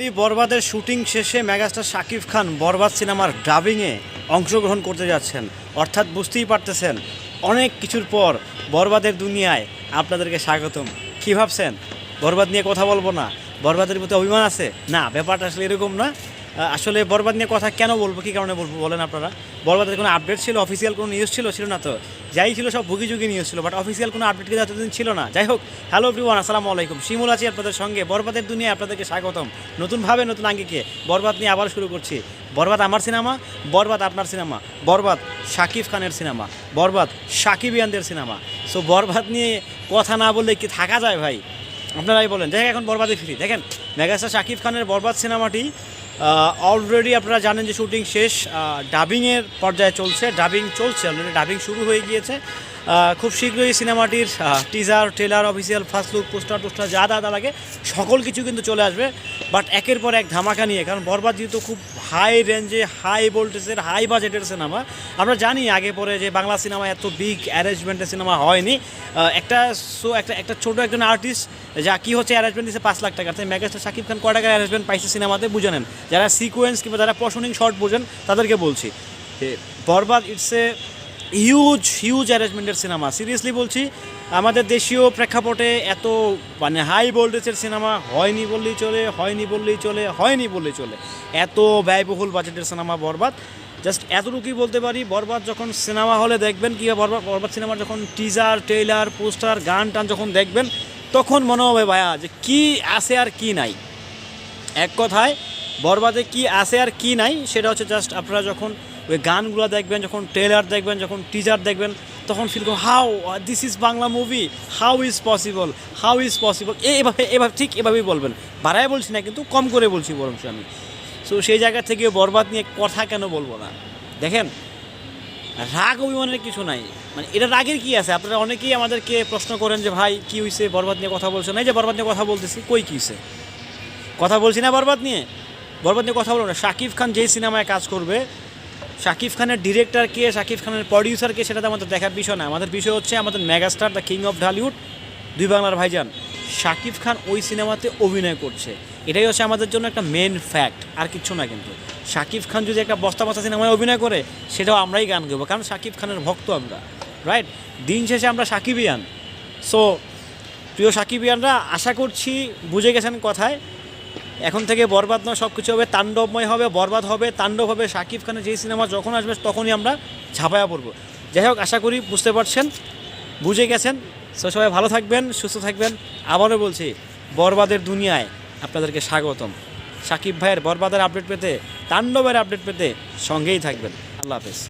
লি বরবাদের শুটিং শেষে মেগাস্টার শাকিব খান বরবাদ সিনেমার ডাবিংয়ে অংশগ্রহণ করতে যাচ্ছেন। অর্থাৎ বুঝতেই পারতেছেন, অনেক কিছুর পর বরবাদের দুনিয়ায় আপনাদেরকে স্বাগতম। কী ভাবছেন? বরবাদ নিয়ে কথা বলব না? বরবাদের প্রতি অভিমান আছে? না, ব্যাপারটা আসলে এরকম না। আসলে বরবাদ নিয়ে কথা কেন বলব? কী কারণে বলব বলেন আপনারা? বরবাদের কোনো আপডেট ছিল? অফিসিয়াল কোনো নিউজ ছিল? ছিল না তো। যাই ছিল সব ভুগি যুগি নিউজ ছিল বাট অফিসিয়াল কোনো আপডেট কিন্তু এতদিন ছিল না। যাই হোক হ্যালো এভরিওয়ান আসসালামু আলাইকুম। শিমুল আছি আপনাদের সঙ্গে। বরবাদের দুনিয়ায় আপনাদেরকে স্বাগতম। নতুনভাবে নতুন আঙ্গিকে বরবাদ নিয়ে আবার শুরু করছি। বরবাদ আমার সিনেমা, বরবাদ আপনার সিনেমা। বরবাদ শাকিব খানের সিনেমা। বরবাদ সাকিবিয়ানদের সিনেমা। সো বরবাদ নিয়ে কথা না বললে কি থাকা যায় ভাই? আপনারাই বলেন। দেখেন এখন বরবাদে ফিরি। দেখেন, মেগাস্টার শাকিব খানের বরবাদ সিনেমাটি অলরেডি আপনারা জানেন যে শুটিং শেষ ডাবিংয়ের পর্যায়ে চলছে ডাবিং চলছে অলরেডি ডাবিং শুরু হয়ে গিয়েছে। খুব শীঘ্রই সিনেমাটির teaser trailer official first look poster toaster, যা দাদা লাগে, সকল কিছু কিন্তু চলে আসবে। বাট একের পর এক ধামাকা নিয়ে, কারণ বরবাদ যেহেতু খুব হাই রেঞ্জে হাই ভোল্টেজের হাই বাজেটের সিনেমা আমরা জানি আগে পরে যে বাংলা সিনেমা এত বিগ অ্যারেঞ্জমেন্টের সিনেমা হয়নি। একটা সো একটা একটা ছোটো একজন আর্টিস্ট যা কি হচ্ছে অ্যারেঞ্জমেন্ট দিচ্ছে পাঁচ লাখ টাকা মেগাস্টার শাকিব খান কয় টাকার অ্যারেঞ্জমেন্ট পাইছে সিনেমাতে বুঝে নেন। যারা সিকোয়েন্স কিংবা যারা পশনিং শর্ট বোঝেন, তাদেরকে বলছি। Borbaad it's a huge huge অ্যারেঞ্জমেন্টের cinema seriously বলছি, আমাদের দেশীয় প্রেক্ষাপটে এত মানে হাই ভোল্টেজের সিনেমা হয়নি বললেই চলে, হয়নি বললেই চলে, হয়নি বললেই চলে। এত ব্যয়বহুল বাজেটের সিনেমা বরবাদ। জাস্ট এতটুকুই বলতে পারি, বরবাদ যখন সিনেমা হলে দেখবেন, কিংবা বরবাদ বরবাদ সিনেমার যখন টিজার ট্রেলার পোস্টার গান টান যখন দেখবেন, তখন মনে হবে ভাইয়া যে কী আছে আর কি নাই। এক কথায় বরবাদে কি আছে আর কি নাই, সেটা হচ্ছে জাস্ট আপনারা যখন ওই গানগুলো দেখবেন, যখন ট্রেলার দেখবেন, যখন টিজার দেখবেন, তখন ফিল করুন how this is Bangla movie how is possible how is possible এভাবে এভাবে, ঠিক এভাবেই বলবেন। বাড়ায় বলছি না, কিন্তু কম করে বলছি বরং আমি। সো সেই জায়গা থেকে বরবাদ নিয়ে কথা কেন বলব না? দেখেন, রাগ অভিমানের কিছু নাই। মানে এটা রাগের কি আছে? আপনারা অনেকেই আমাদেরকে প্রশ্ন করেন যে, ভাই, কী হয়েছে বরবাদ নিয়ে কথা বলছেন এই যে বরবাদ নিয়ে কথা বলতেছি, কই কী হয়েছে কথা বলছি না বরবাদ নিয়ে? বরবাদ নিয়ে কথা বলব না। শাকিব খান যেই সিনেমায় কাজ করবে, শাকিব খানের ডিরেক্টর কে, শাকিব খানের প্রডিউসার কে, সেটা আমাদের দেখার বিষয় না। আমাদের বিষয় হচ্ছে আমাদের megastar the king of Dhallywood দুই বাংলার ভাইজান। শাকিব খান ওই সিনেমাতে অভিনয় করছে। এটাই হচ্ছে আমাদের জন্য একটা মেন ফ্যাক্ট আর কিছু না কিন্তু। শাকিব খান যদি একটা বস্তা বস্তা সিনেমায় অভিনয় করে, সেটাও আমরাই গান গাবো, কারণ শাকিব খানের ভক্ত আমরা রাইট দিন শেষে আমরা সাকিবিয়ান। সো প্রিয় সাকিবিয়ানরা, আশা করছি বুঝে গেছেন কথায়। এখন থেকে বরবাদ নয় সব কিছু হবে, তাণ্ডবময় হবে, বরবাদ হবে, তাণ্ডব হবে। শাকিব খানের যেই সিনেমা যখন আসবে, তখনই আমরা ঝাঁপায়া পড়ব। যাই হোক, আশা করি বুঝতে পারছেন, বুঝে গেছেন। সো সবাই ভালো থাকবেন, সুস্থ থাকবেন। আবারও বলছি, বরবাদের দুনিয়ায় আপনাদেরকে স্বাগতম। সাকিব ভাইয়ের বরবাদের আপডেট পেতে, তাণ্ডবের আপডেট পেতে সঙ্গেই থাকবেন। আল্লাহ হাফেজ।